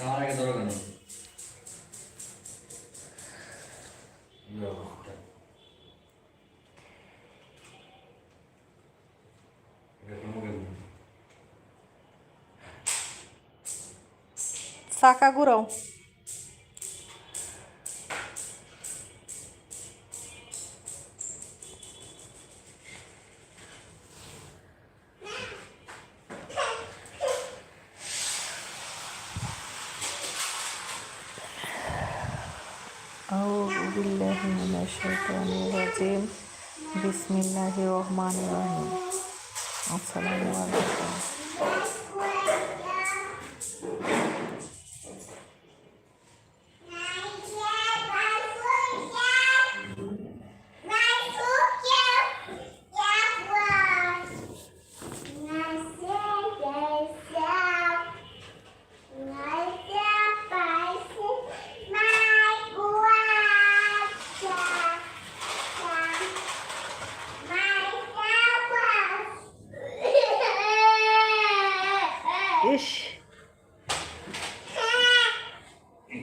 আমার আগে ধরো কেন চাকা ঘুরাও বিল্লাহিমিনাশাইতানিরাজিম বিসমিল্লাহির রহমানির রহিম। আসসালামু আলাইকুম।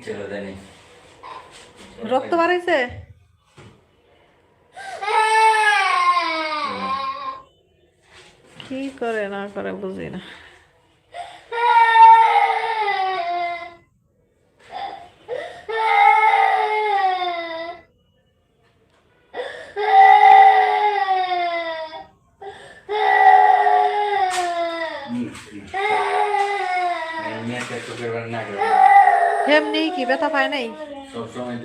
জানি রক্ত বাড়াইছে কি করে না করে বুঝি না এমনি কি ব্যথা পায় নাই সবসময়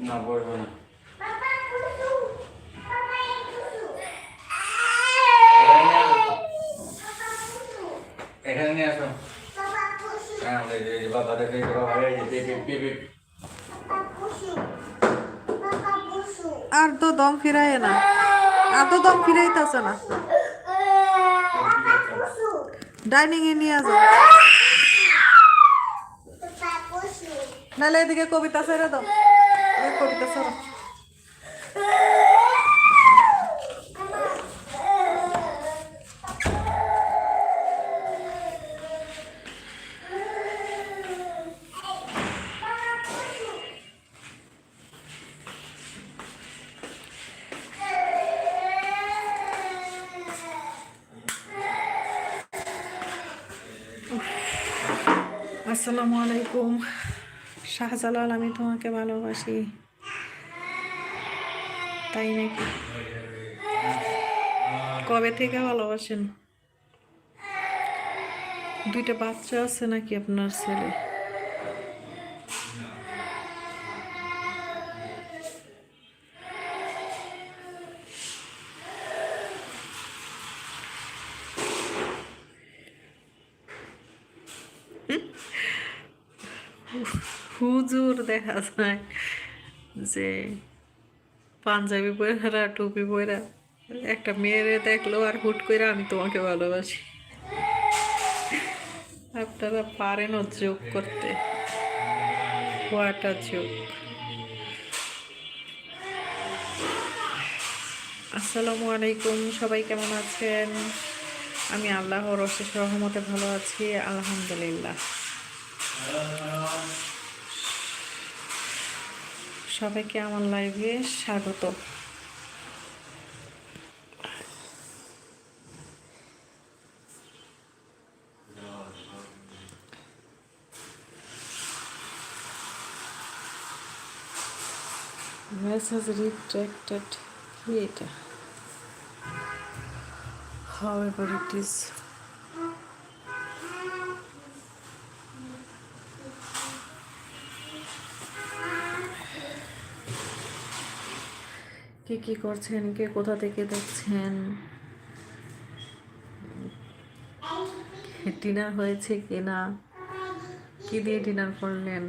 না বলব না নিয়ে আসো হ্যাঁ ওই যে- যে বাবা দেখে বাবা আর তো দম ফিরায় না। আর তো দম ফিরাইতেছে না। ডাইনিং এ নিয়ে যাও। নাহলে এদিকে কবিতা ছেড়ে দাও। কবিতা ছেড়ে আসসালামু আলাইকুম। শাহজালাল, আমি তোমাকে ভালোবাসি। তাই নাকি? কবে থেকে ভালোবাসেন? দুইটা বাচ্চা আছে নাকি আপনার ছেলে? হুজুর দেখা যায় যে পাঞ্জাবি পরা টুপি পরা একটা মেয়েরে দেখল আর হুট করে আমি তোমাকে ভালোবাসি। আপনারা পারেন যোগ করতে। যোগ আসসালামু আলাইকুম, সবাই কেমন আছেন? আমি আল্লাহর অশেষ রহমতে ভালো আছি, আলহামদুলিল্লাহ। সবাইকে আমার লাইভে স্বাগত। মেসেজ রিট্রাক্টেড কি এটা however it is কে কি করছেন, কে কোথা থেকে দেখছেন? ডিনার হয়েছে কিনা? কি দিয়ে ডিনার করলেন?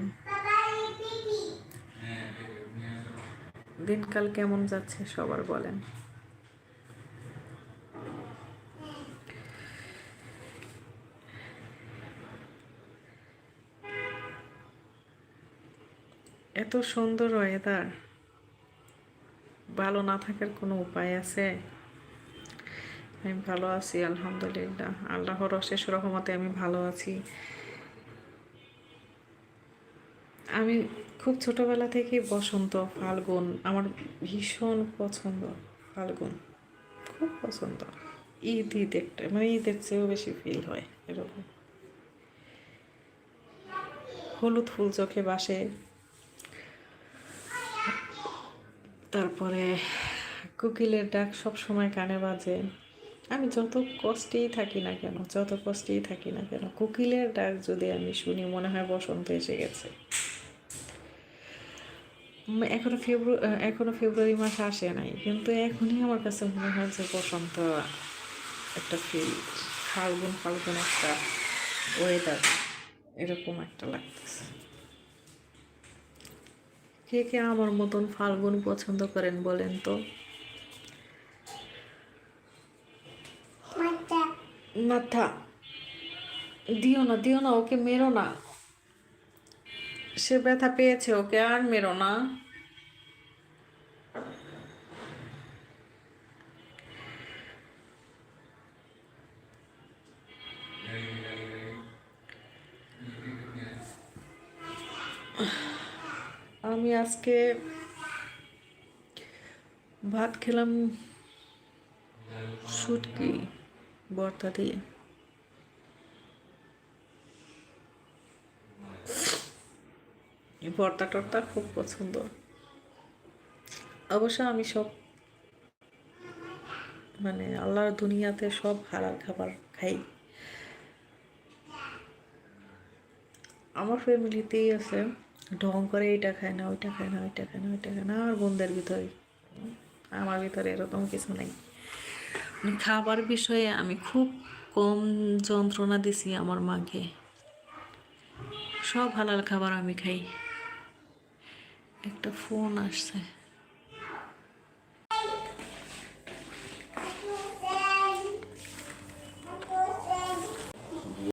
দিনকাল কেমন যাচ্ছে সবার বলেন। এত সুন্দর ওয়েদার ভালো না থাকার কোনো উপায় আছে? আমি ভালো আছি, আলহামদুলিল্লাহ। আল্লাহর অশেষ রহমতে আমি ভালো আছি। আমি খুব ছোটবেলা থেকে বসন্ত, ফাল্গুন, আমার ভীষণ পছন্দ, ফাল্গুন। খুব পছন্দ। ঈদ ঈদ একটা মানে ঈদের চেয়েও বেশি ফিল হয় এরকম। হলুদ ফুল চোখে বাসে তারপরে কোকিলের ডাক সব সময় কানে বাজে। আমি যত কষ্টেই থাকি না কেন যত কষ্টেই থাকি না কেন কোকিলের ডাক যদি আমি শুনি মনে হয় বসন্ত এসে গেছে। উম, এখনও ফেব্রুয়ারি এখনও ফেব্রুয়ারি মাস আসে নাই কিন্তু এখনই আমার কাছে মনে হয় যে বসন্ত একটা ফিল ফাল্গুন ফাল্গুন একটা ওয়েদার এরকম একটা লাগতেছে। কে কে আমার মতন ফাল্গুন পছন্দ করেন বলেন তো মাথা দিও না দিও না ওকে মেরো না সে ব্যথা পেয়েছে ওকে আর মেরো না আমি আজকে ভাত খেলাম শুটকি ভর্তা দিয়ে। ভর্তা টর্তা খুব পছন্দ। অবশ্য আমি সব মানে আল্লাহর দুনিয়াতে সব হালাল খাবার খাই। আমার ফ্যামিলিতেই আছে। ঢং করে এটা খায় না, ওইটা খায় না, ওইটা খায় না, ওইটা খায় না। আমার বোনদের ভিতরে। আমার ভিতরে এরকম কিছু নেই। মানে খাবার বিষয়ে আমি খুব কম যন্ত্রণা দিছি আমার মাকে। সব হালাল খাবার আমি খাই। একটা ফোন আসছে।